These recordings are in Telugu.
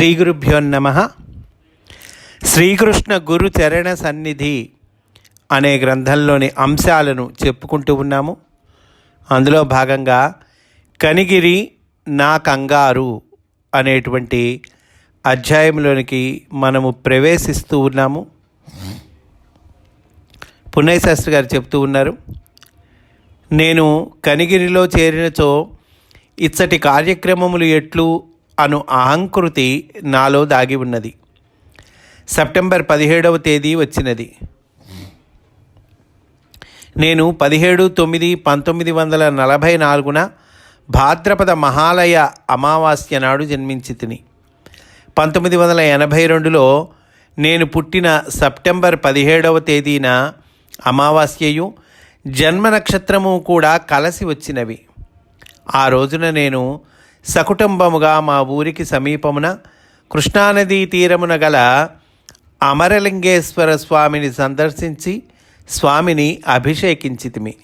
శ్రీ గురుభ్యో నమ. శ్రీకృష్ణ గురు చరణ సన్నిధి అనే గ్రంథంలోని అంశాలను చెప్పుకుంటూ ఉన్నాము. అందులో భాగంగా కనిగిరి నా కంగారు అనేటువంటి అధ్యాయంలోనికి మనము ప్రవేశిస్తూ ఉన్నాము. పుణ్యశాస్త్రి గారు చెప్తూ ఉన్నారు నేను కనిగిరిలో చేరినచో ఇచ్చటి కార్యక్రమములు ఎట్లు అను అహంకృతి నాలో దాగి ఉన్నది. సెప్టెంబర్ పదిహేడవ తేదీ వచ్చినది. నేను పదిహేడు తొమ్మిది పంతొమ్మిది వందల నలభై నాలుగున భాద్రపద మహాలయ అమావాస్య నాడు జన్మించి తిని పంతొమ్మిది వందల ఎనభై రెండులో నేను పుట్టిన సెప్టెంబర్ పదిహేడవ తేదీన అమావాస్యయు జన్మ నక్షత్రము కూడా కలిసి వచ్చినవి. ఆ రోజున నేను సకుటుంబముగా మా ఊరికి సమీపమున కృష్ణానదీ తీరమున గల అమరలింగేశ్వర స్వామిని సందర్శించి స్వామిని అభిషేకించితిమి.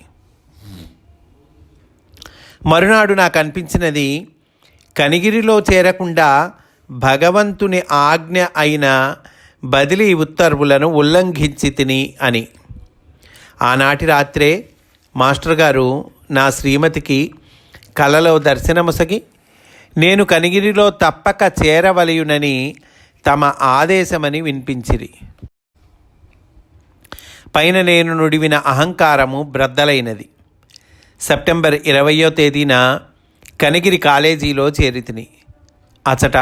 మరునాడు నాకు అనిపించినది కనిగిరిలో చేరకుండా భగవంతుని ఆజ్ఞ అయిన బదిలీ ఉత్తర్వులను ఉల్లంఘించి తిని అని. ఆనాటి రాత్రే మాస్టర్ గారు నా శ్రీమతికి కలలో దర్శనముసగి నేను కనిగిరిలో తప్పక చేరవలయునని తమ ఆదేశమని వినిపించిరి. పైన నేను నుడివిన అహంకారము బ్రద్దలైనది. సెప్టెంబర్ ఇరవయో తేదీన కనిగిరి కాలేజీలో చేరితిని. అచట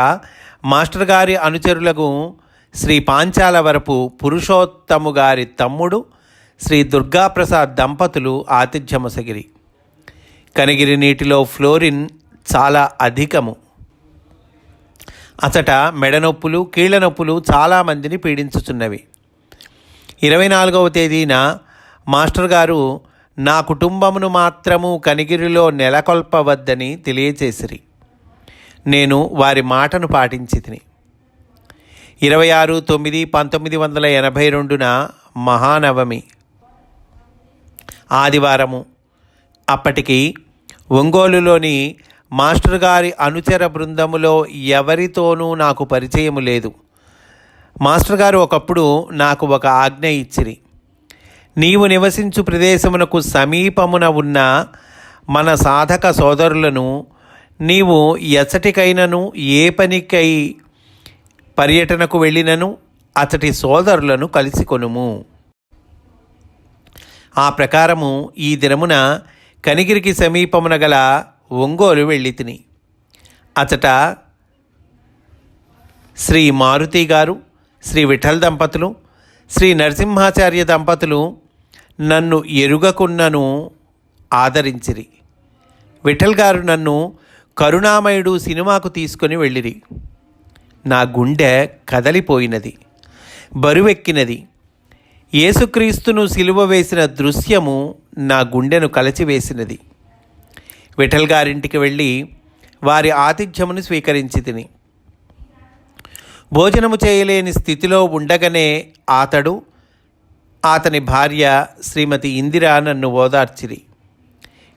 మాస్టర్ గారి అనుచరులకు శ్రీ పాంచాల వరపు పురుషోత్తము గారి తమ్ముడు శ్రీ దుర్గాప్రసాద్ దంపతులు ఆతిథ్యముసగిరి. కనిగిరి నీటిలో ఫ్లోరిన్ చాలా అధికము. అచట మెడనొప్పులు కీళ్ళ నొప్పులు చాలామందిని పీడించుచున్నవి. ఇరవై నాలుగవ తేదీన మాస్టర్ గారు నా కుటుంబమును మాత్రము కనిగిరిలో నెలకొల్పవద్దని తెలియచేసిరి. నేను వారి మాటను పాటించి తిని ఇరవై ఆరు తొమ్మిది పంతొమ్మిది వందల ఎనభై రెండున మహానవమి. ఆదివారము. అప్పటికి ఒంగోలులోని మాస్టర్ గారి అనుచర బృందములో ఎవరితోనూ నాకు పరిచయము లేదు. మాస్టర్ గారు ఒకప్పుడు నాకు ఒక ఆజ్ఞ ఇచ్చిరి. నీవు నివసించు ప్రదేశమునకు సమీపమున ఉన్న మన సాధక సోదరులను నీవు ఎచ్చటికైనను ఏ పనికై పర్యటనకు వెళ్ళినను అతటి సోదరులను కలిసి కొనుము. ఆ ప్రకారము ఈ దినమున కనిగిరికి సమీపమున గల ఒంగోలు వెళ్ళి తిని. అతట శ్రీ మారుతి గారు శ్రీ విఠల్ దంపతులు శ్రీ నరసింహాచార్య దంపతులు నన్ను ఎరుగకున్నను ఆదరించిరి. విఠల్ గారు నన్ను కరుణామయుడు సినిమాకు తీసుకొని వెళ్ళిరి. నా గుండె కదలిపోయినది బరువెక్కినది. యేసుక్రీస్తును సిలువ వేసిన దృశ్యము నా గుండెను కలచివేసినది. విఠల్ గారింటికి వెళ్ళి వారి ఆతిథ్యమును స్వీకరించి తిని. భోజనము చేయలేని స్థితిలో ఉండగానే అతడు అతని భార్య శ్రీమతి ఇందిర నన్ను ఓదార్చిరి.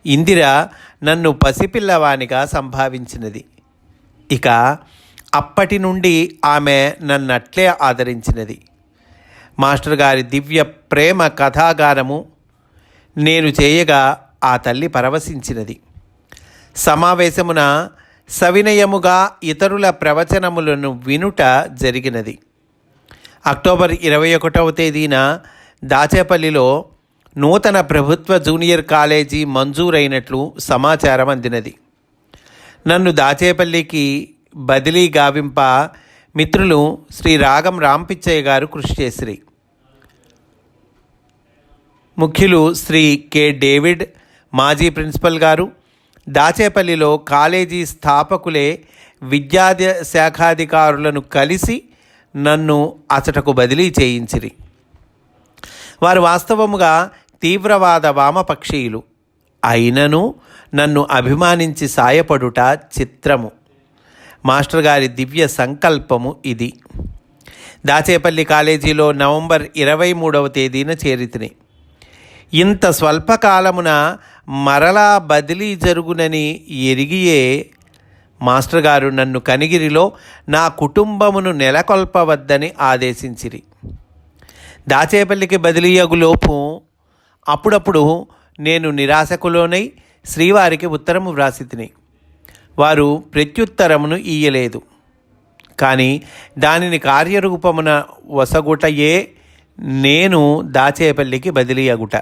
ఇందిర నన్ను పసిపిల్లవానిగా సంభావించినది. ఇక అప్పటి నుండి ఆమె నన్నట్లే ఆదరించినది. మాస్టర్ గారి దివ్య ప్రేమ కథాగానము నేను చేయగా ఆ తల్లి పరవశించినది. సమావేశమున సవినయముగా ఇతరుల ప్రవచనములను వినుట జరిగినది. అక్టోబర్ ఇరవై ఒకటవ తేదీన దాచేపల్లిలో నూతన ప్రభుత్వ జూనియర్ కాలేజీ మంజూరైనట్లు సమాచారం అందినది. నన్ను దాచేపల్లికి బదిలీ గావింప మిత్రులు శ్రీ రాగం రాంపిచ్చయ్య గారు కృషి చేసిరి. ముఖ్యులు శ్రీ కె డేవిడ్ మాజీ ప్రిన్సిపల్ గారు దాచేపల్లిలో కాలేజీ స్థాపకులే విద్యా శాఖాధికారులను కలిసి నన్ను అచటకు బదిలీ చేయించిరి. వారు వాస్తవముగా తీవ్రవాద వామపక్షీయులు. అయినను నన్ను అభిమానించి సాయపడుట చిత్రము. మాస్టర్ గారి దివ్య సంకల్పము ఇది. దాచేపల్లి కాలేజీలో నవంబర్ ఇరవై మూడవ తేదీన చేరితిని. ఇంత స్వల్పకాలమున మరలా బదిలీ జరుగునని ఎరిగియే మాస్టర్ గారు నన్ను కనిగిరిలో నా కుటుంబమును నెలకొల్పవద్దని ఆదేశించిరి. దాచేపల్లికి బదిలీయగులోపు అప్పుడప్పుడు నేను నిరాశకులోనై శ్రీవారికి ఉత్తరము వ్రాసి తిని వారు ప్రత్యుత్తరమును ఇయ్యలేదు. కానీ దానిని కార్యరూపమున వసగుటయే నేను దాచేపల్లికి బదిలీ అగుట.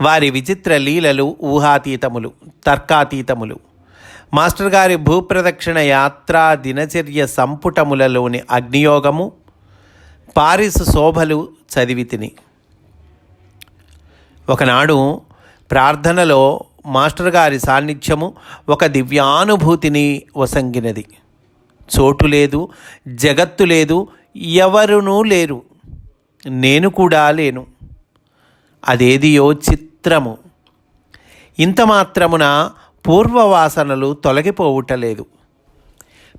వారి విచిత్ర లీలలు ఊహాతీతములు తర్కాతీతములు. మాస్టర్ గారి భూప్రదక్షిణ యాత్రా దినచర్య సంపుటములలోని అగ్నియోగము పారిస్ శోభలు చదివి తిని. ఒకనాడు ప్రార్థనలో మాస్టర్ గారి సాన్నిధ్యము ఒక దివ్యానుభూతిని వసంగినది. చోటు లేదు జగత్తు లేదు ఎవరునూ లేరు. నేను కూడా లేను. అదేదియో చిత్రము ఇంత మాత్రమున పూర్వవాసనలు తొలగిపోవుటలేదు.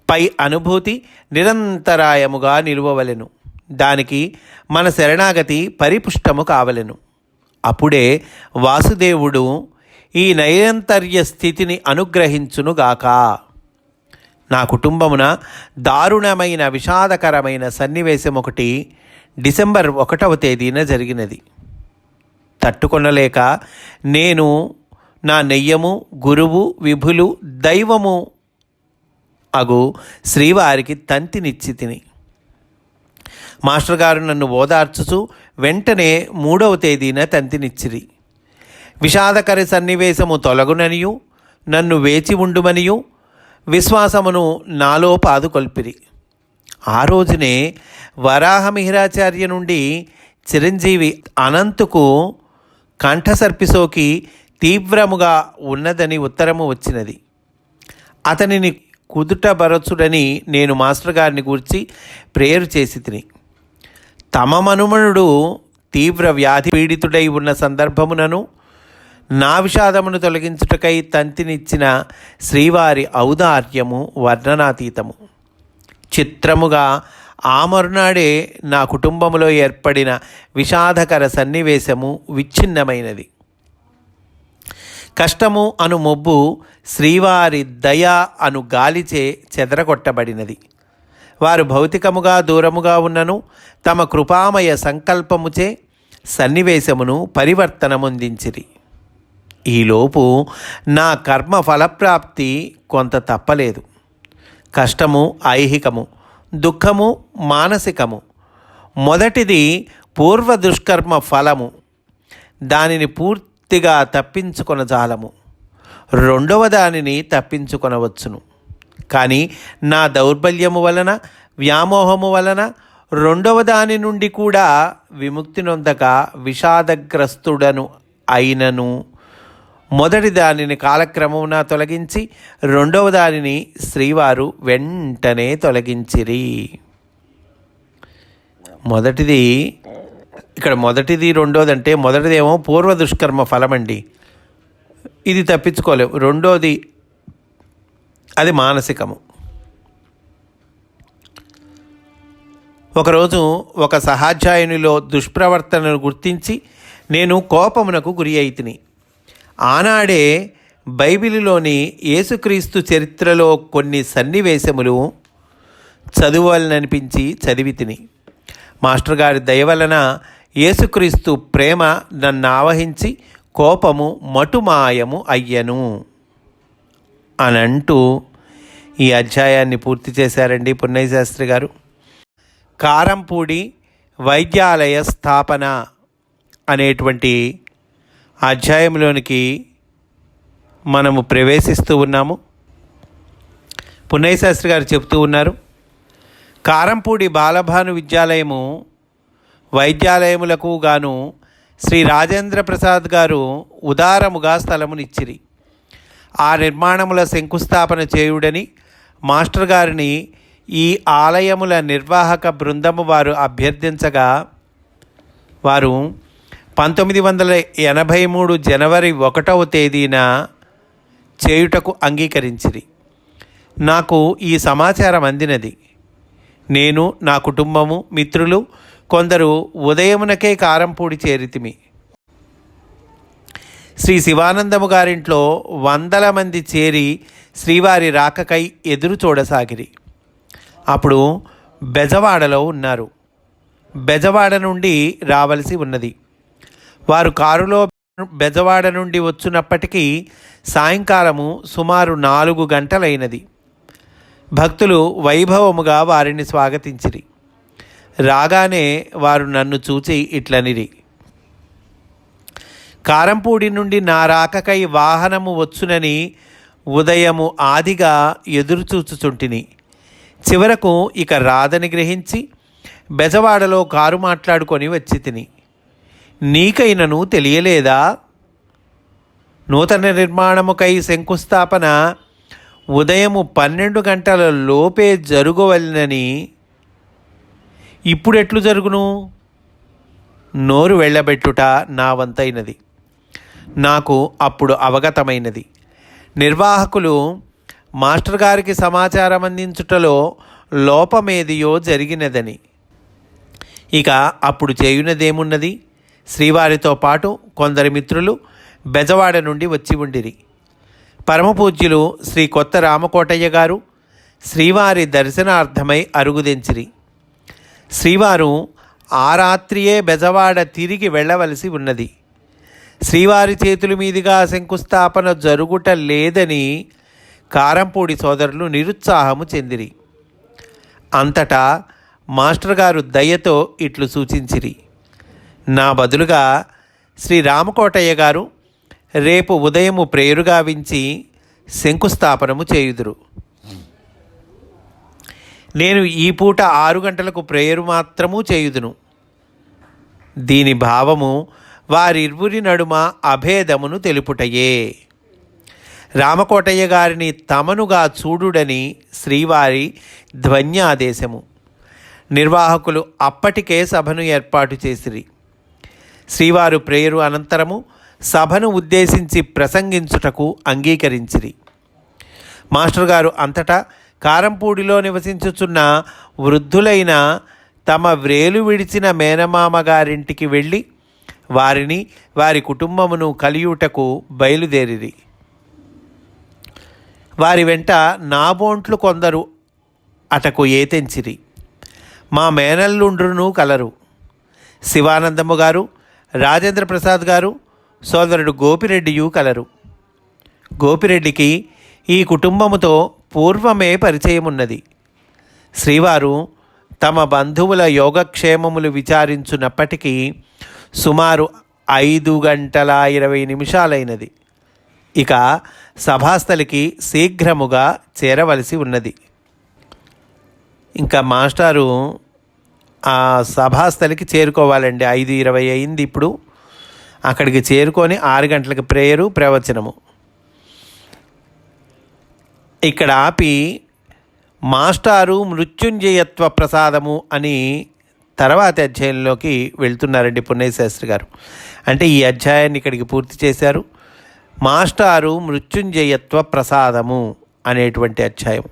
పై అనుభూతి నిరంతరాయముగా నిలువవలెను. దానికి మన శరణాగతి పరిపుష్టము కావలెను. అప్పుడే వాసుదేవుడు ఈ నైరంతర్య స్థితిని అనుగ్రహించునుగాక నా కుటుంబమున దారుణమైన విషాదకరమైన సన్నివేశం ఒకటి డిసెంబర్ ఒకటవ తేదీన జరిగినది. తట్టుకొనలేక నేను నా నెయ్యము గురువు విభులు దైవము అగు శ్రీవారికి తంతినిచ్చి తిని. మాస్టర్ గారు నన్ను ఓదార్చుచు వెంటనే మూడవ తేదీన తంతినిచ్చిరి. విషాదకర సన్నివేశము తొలగుననియు నన్ను వేచి ఉండుమనియు విశ్వాసమును నాలో పాదుకొల్పిరి. ఆ రోజునే వరాహమిహిరాచార్య నుండి చిరంజీవి అనంతుకు కంఠసర్పిసోకి తీవ్రముగా ఉన్నదని ఉత్తరము వచ్చినది. అతనిని కుదుటబరచుడని నేను మాస్టర్ గారిని గూర్చి ప్రేయర్ చేసి తిని. తమ మనుమనుడు తీవ్ర వ్యాధి పీడితుడై ఉన్న సందర్భమునను నా విషాదమును తొలగించుటకై తంతినిచ్చిన శ్రీవారి ఔదార్యము వర్ణనాతీతము. చిత్రముగా ఆ మరునాడే నా కుటుంబంలో ఏర్పడిన విషాదకర సన్నివేశము విచ్ఛిన్నమైనది. కష్టము అను మొబ్బు శ్రీవారి దయ అను గాలిచే చెదరగొట్టబడినది. వారు భౌతికముగా దూరముగా ఉన్నను తమ కృపామయ సంకల్పముచే సన్నివేశమును పరివర్తనముందించిరి. ఈలోపు నా కర్మ ఫలప్రాప్తి కొంత తప్పలేదు. కష్టము ఐహికము దుఃఖము మానసికము. మొదటిది పూర్వ దుష్కర్మ ఫలము. దానిని పూర్తిగా తప్పించుకొన జాలము. రెండవ దానిని తప్పించుకొనవచ్చును కానీ నా దౌర్బల్యము వలన వ్యామోహము వలన రెండవ దాని నుండి కూడా విముక్తి నొందక విషాదగ్రస్తుడను అయినను. మొదటి దానిని కాలక్రమమున తొలగించి రెండవ దానిని శ్రీవారు వెంటనే తొలగించిరి. మొదటిది ఇక్కడ మొదటిది రెండోది అంటే మొదటిదేమో పూర్వ దుష్కర్మ ఫలమండి. ఇది తప్పించుకోలేము రెండోది అది మానసికము. ఒకరోజు ఒక సహాధ్యాయునిలో దుష్ప్రవర్తనను గుర్తించి నేను కోపమునకు గురి అయితిని. ఆనాడే బైబిలులోని యేసుక్రీస్తు చరిత్రలో కొన్ని సన్నివేశములు చదువాలనిపించి చదివి తిని. మాస్టర్ గారి దయవలన యేసుక్రీస్తు ప్రేమ నన్ను ఆవహించి కోపము మటుమాయము అయ్యను అని అంటూ ఈ అధ్యాయాన్ని పూర్తి చేశారండి పున్నయ్య శాస్త్రి గారు. కారంపూడి వైద్యాలయ స్థాపన అనేటువంటి అధ్యాయంలోనికి మనము ప్రవేశిస్తూ ఉన్నాము. పున్నయ్యశాస్త్రి గారు చెప్తూ ఉన్నారు కారంపూడి బాలభాను విద్యాలయము వైద్యాలయములకు గాను శ్రీ రాజేంద్ర ప్రసాద్ గారు ఉదారముగా స్థలమునిచ్చిరి. ఆ నిర్మాణముల శంకుస్థాపన చేయుడని మాస్టర్ గారిని ఈ ఆలయముల నిర్వాహక బృందము వారు అభ్యర్థించగా వారు పంతొమ్మిది వందల ఎనభై మూడు జనవరి ఒకటవ తేదీన చేయుటకు అంగీకరించిరి. నాకు ఈ సమాచారం అందినది. నేను నా కుటుంబము మిత్రులు కొందరు ఉదయమునకే కారంపూడి చేరితిమి. శ్రీ శివానందము గారింట్లో వందల మంది చేరి శ్రీవారి రాకకై ఎదురు చూడసాగిరి. అప్పుడు బెజవాడలో ఉన్నారు. బెజవాడ నుండి రావలసి ఉన్నది. వారు కారులో బెజవాడ నుండి వచ్చినప్పటికీ సాయంకాలము సుమారు నాలుగు గంటలైనది. భక్తులు వైభవముగా వారిని స్వాగతించిరి. రాగానే వారు నన్ను చూచి ఇట్లనిరి. కారంపూడి నుండి నా రాకకై వాహనము వచ్చునని ఉదయము ఆదిగా ఎదురుచూచుచుంటిని. చివరకు ఇక రాదని గ్రహించి బెజవాడలో కారు మాట్లాడుకొని వచ్చి తిని. నీకైనను తెలియలేదా? నూతన నిర్మాణముకై శంకుస్థాపన ఉదయము పన్నెండు గంటల లోపే జరుగవలనని ఇప్పుడెట్లు జరుగును? నోరు వెళ్ళబెట్టుట నా వంతైనది. నాకు అప్పుడు అవగతమైనది. నిర్వాహకులు మాస్టర్ గారికి సమాచారం అందించుటలో లోపమేదియో జరిగినదని. ఇక అప్పుడు చేయునదేమున్నది? శ్రీవారితో పాటు కొందరి మిత్రులు బెజవాడ నుండి వచ్చి ఉండిరి. పరమపూజ్యులు శ్రీ కొత్త రామకోటయ్య గారు శ్రీవారి దర్శనార్థమై అరుగుదెంచిరి శ్రీవారు ఆ రాత్రియే బెజవాడ తిరిగి వెళ్ళవలసి ఉన్నది. శ్రీవారి చేతుల మీదుగా శంకుస్థాపన జరుగుట లేదని కారంపూడి సోదరులు నిరుత్సాహము చెందిరి. అంతటా మాస్టర్ గారు దయతో ఇట్లు సూచించిరి. నా బదులుగా శ్రీ రామకోటయ్య గారు రేపు ఉదయము ప్రేయరు వించి శంకుస్థాపనము చేయుదురు. నేను ఈ పూట ఆరు గంటలకు ప్రేయరు మాత్రము చేయుదును. దీని భావము వారిరువురి నడుమ అభేదమును తెలుపుటయే. రామకోటయ్య గారిని తమనుగా చూడుడని శ్రీవారి ధ్వన్యాదేశము. నిర్వాహకులు అప్పటికే సభను ఏర్పాటు చేసిరి. శ్రీవారు ప్రేయరు అనంతరము సభను ఉద్దేశించి ప్రసంగించుటకు అంగీకరించిరి. మాస్టర్ గారు అంతటా కారంపూడిలో నివసించుచున్న వృద్ధులైన తమ వ్రేలు విడిచిన మేనమామ గారింటికి వెళ్ళి వారిని వారి కుటుంబమును కలియుటకు బయలుదేరిరి. వారి వెంట నాబోంట్లు కొందరు అటకు ఏతెంచిరి. మా మేనల్లుండ్రును కలరు. శివానందము గారు రాజేంద్ర ప్రసాద్ గారు సోదరుడు గోపిరెడ్డియు కలరు. గోపిరెడ్డికి ఈ కుటుంబముతో పూర్వమే పరిచయమున్నది. శ్రీవారు తమ బంధువుల యోగక్షేమములు విచారించున్నప్పటికీ సుమారు ఐదు గంటల ఇరవై నిమిషాలైనది. ఇక సభాస్థలికి శీఘ్రముగా చేరవలసి ఉన్నది. ఇంకా మాస్టారు ఆ సభాస్థలికి చేరుకోవాలండి. ఐదు ఇరవై అయింది ఇప్పుడు. అక్కడికి చేరుకొని ఆరు గంటలకు ప్రేయరు ప్రవచనము. ఇక్కడ ఆపి మాస్టారు మృత్యుంజయత్వ ప్రసాదము అని తర్వాతి అధ్యాయంలోకి వెళ్తున్నారండి పుణ్యశాస్త్రి గారు. అంటే ఈ అధ్యాయాన్ని ఇక్కడికి పూర్తి చేశారు. మాస్టారు మృత్యుంజయత్వ ప్రసాదము అనేటువంటి అధ్యాయం.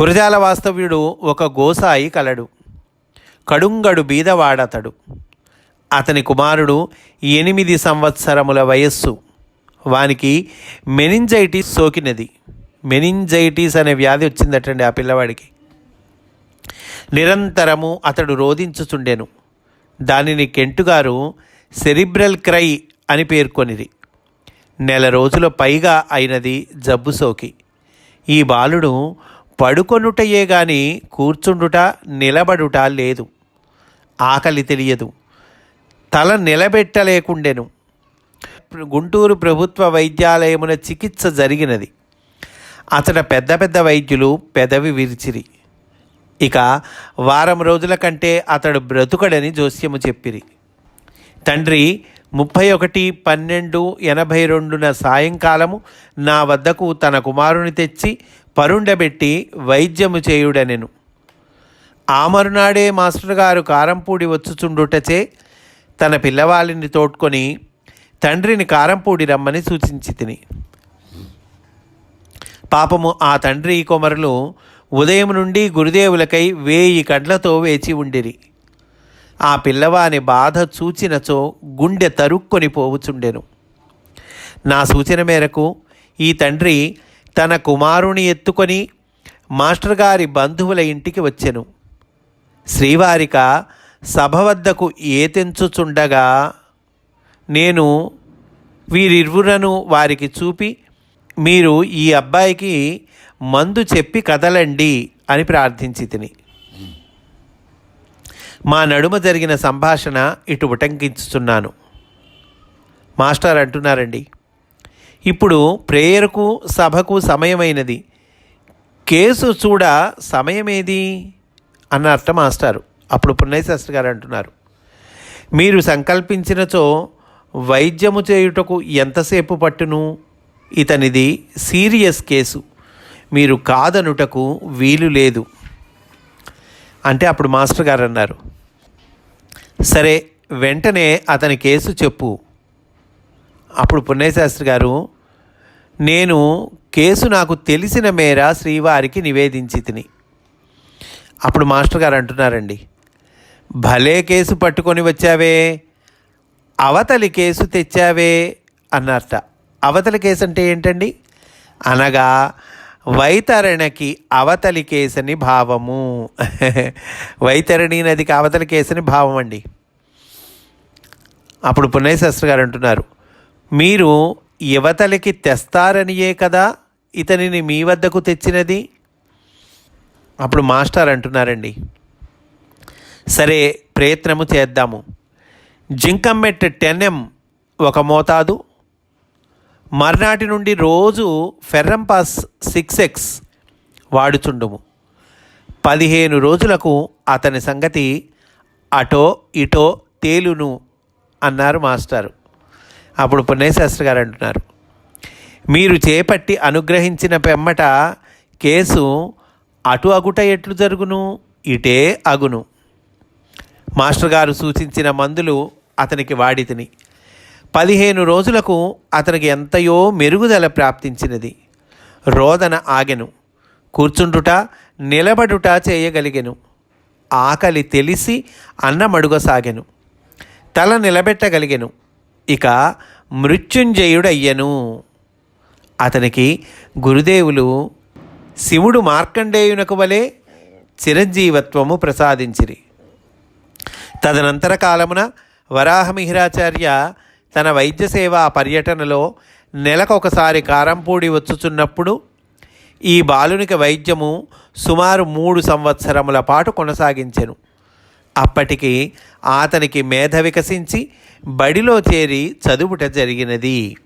గురజాల వాస్తవ్యుడు ఒక గోసాయి కలడు. కడుంగడు బీదవాడతడు అతని కుమారుడు ఎనిమిది సంవత్సరముల వయస్సు. వానికి మెనింజైటిస్ సోకినది. మెనింజైటిస్ అనే వ్యాధి వచ్చిందటండి ఆ పిల్లవాడికి. నిరంతరము అతడు రోధించుచుండెను. దానిని కెంటుగారు సెరిబ్రల్ క్రై అని పేర్కొనిది నెల రోజుల పైగా అయినది జబ్బు సోకి. ఈ బాలుడు పడుకొనుటయే గాని కూర్చుండుట నిలబడుట లేదు. ఆకలి తెలియదు. తల నిలబెట్టలేకుండెను. గుంటూరు ప్రభుత్వ వైద్యాలయమున చికిత్స జరిగినది. అతడ పెద్ద పెద్ద వైద్యులు పెదవి విరిచిరి. ఇక వారం రోజుల కంటే అతడు బ్రతుకడని జోస్యము చెప్పిరి. తండ్రి ముప్పై ఒకటి పన్నెండు ఎనభై రెండున సాయంకాలము నా వద్దకు తన కుమారుని తెచ్చి పరుండబెట్టి వైద్యము చేయుడనెను. ఆ మరునాడే మాస్టర్ గారు కారంపూడి వచ్చుచుండుటచే తన పిల్లవాళ్ళని తోడ్కొని తండ్రిని కారంపూడి రమ్మని సూచించి తిని. పాపము ఆ తండ్రి కుమరులు ఉదయం నుండి గురుదేవులకై వేయి కండ్లతో వేచి ఉండిరి. ఆ పిల్లవాని బాధ చూచినచో గుండె తరుక్కొని పోవుచుండెను. నా సూచన మేరకు ఈ తండ్రి తన కుమారుని ఎత్తుకొని మాస్టర్ గారి బంధువుల ఇంటికి వచ్చెను. శ్రీవారిక సభ వద్దకు ఏతెంచుచుండగా నేను వీరిరువురను వారికి చూపి మీరు ఈ అబ్బాయికి మందు చెప్పి కదలండి అని ప్రార్థించి తిని మా నడుమ జరిగిన సంభాషణ ఇటు ఉటంకించుతున్నాను మాస్టర్ అంటున్నారండి ఇప్పుడు ప్రేయర్కు సభకు సమయమైనది. కేసు చూడ సమయమేది? అన్నట్ట మాస్టారు. అప్పుడు పున్నయ్యశాస్త్రి గారు అంటున్నారు మీరు సంకల్పించినచో వైద్యము చేయుటకు ఎంతసేపు పట్టును? ఇతనిది సీరియస్ కేసు. మీరు కాదనుటకు వీలు లేదు. అంటే అప్పుడు మాస్టర్ గారు అన్నారు సరే వెంటనే అతని కేసు చెప్పు. అప్పుడు పుణ్యశాస్త్రి గారు నేను కేసు నాకు తెలిసిన మేర శ్రీవారికి నివేదించి తిని. అప్పుడు మాస్టర్ గారు అంటున్నారండి భలే కేసు పట్టుకొని వచ్చావే అవతలి కేసు తెచ్చావే అన్నట్ట అవతలి కేసు అంటే ఏంటండి? అనగా వైతరణకి అవతలి కేసని భావము. వైతరణి నదికి అవతలి కేసని భావం అండి. అప్పుడు పుణ్యశాస్త్రి గారు అంటున్నారు మీరు యువతలకి తెస్తారనియే కదా ఇతనిని మీ వద్దకు తెచ్చినది? అప్పుడు మాస్టర్ అంటున్నారండి సరే ప్రయత్నము చేద్దాము. జింకమ్మెట్ టెన్ ఎం ఒక మోతాదు. మర్నాటి నుండి రోజు ఫెర్రంపాస్ సిక్స్ ఎక్స్ వాడుచుండుము. పదిహేను రోజులకు అతని సంగతి అటో ఇటో తేలును అన్నారు మాస్టారు. అప్పుడు పుణ్యశాస్త్రి గారు అంటున్నారు మీరు చేపట్టి అనుగ్రహించిన పెమ్మట కేసు అటు అగుట ఎట్లు జరుగును? ఇటే అగును. మాస్టర్ గారు సూచించిన మందులు అతనికి వాడితిని. పదిహేను రోజులకు అతనికి ఎంతయో మెరుగుదల ప్రాప్తించినది. రోదన ఆగెను. కూర్చుండుట నిలబడుట చేయగలిగెను. ఆకలి తెలిసి అన్నమడుగసాగెను తల నిలబెట్టగలిగెను. ఇక మృత్యుంజయుడయ్యను. అతనికి గురుదేవులు శివుడు మార్కండేయునకు వలె చిరంజీవత్వము ప్రసాదించిరి. తదనంతర కాలమున వరాహమిహిరాచార్య తన వైద్య సేవా పర్యటనలో నెలకొకసారి కారంపూడి వచ్చుచున్నప్పుడు ఈ బాలునికి వైద్యము సుమారు మూడు సంవత్సరముల పాటు కొనసాగించెను. అప్పటికి అతనికి మేధ వికసించి బడిలో చేరి చదువుట జరిగినది.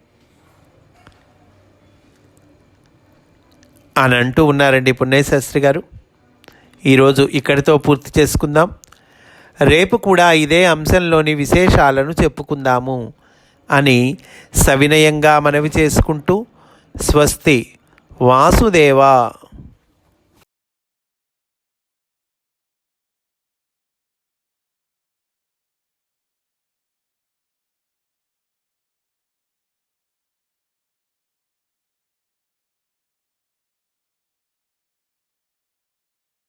అని అంటూ ఉన్నారండి పుణ్యశాస్త్రి గారు. ఈరోజు ఇక్కడితో పూర్తి చేసుకుందాం. రేపు కూడా ఇదే అంశంలోని విశేషాలను చెప్పుకుందాము అని సవినయంగా మనవి చేసుకుంటూ స్వస్తి వాసుదేవ.